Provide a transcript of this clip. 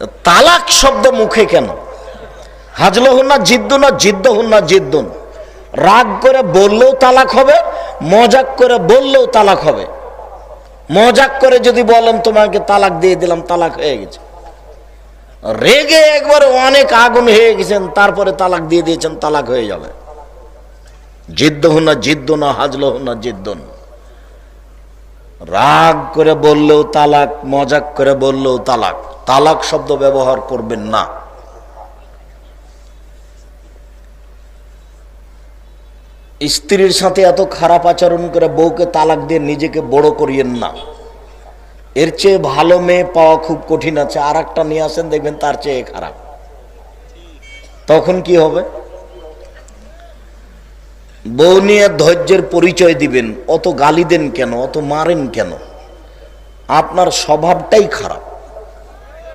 তালাক শব্দ মুখে কেন? হাজলহুন না জিদ্দুন না জিদ্দহুন না জিদ্দুন। রাগ করে বললেও তালাক হবে, মজাক করে বললেও তালাক হবে। মজাক করে যদি বলেন, তোমাকে তালাক দিয়ে দিলাম, তালাক হয়ে গেছে। রেগে একবার অনেক আগুন হয়ে গেছেন, তারপরে তালাক দিয়ে দিয়েছেন, তালাক হয়ে যাবে। জিদ্দ না জিদ্দ না হাজল না জিদ্দন। রাগ করে বললেও তালাক, মজাক করে বললেও তালাক। তালাক শব্দ ব্যবহার করবেন না। স্ত্রীর সাথে এত খারাপ আচরণ করে বউকে তালাক দিয়ে নিজেকে বড় করিয়েন না। এর চেয়ে ভালো মেয়ে পাওয়া খুব কঠিন আছে। আর একটা নিয়ে আসেন, দেখবেন তার চেয়ে খারাপ। তখন কি হবে? বউ নিয়ে ধৈর্যের পরিচয় দিবেন। অত গালি দেন কেন? অত মারেন কেন? আপনার স্বভাবটাই খারাপ।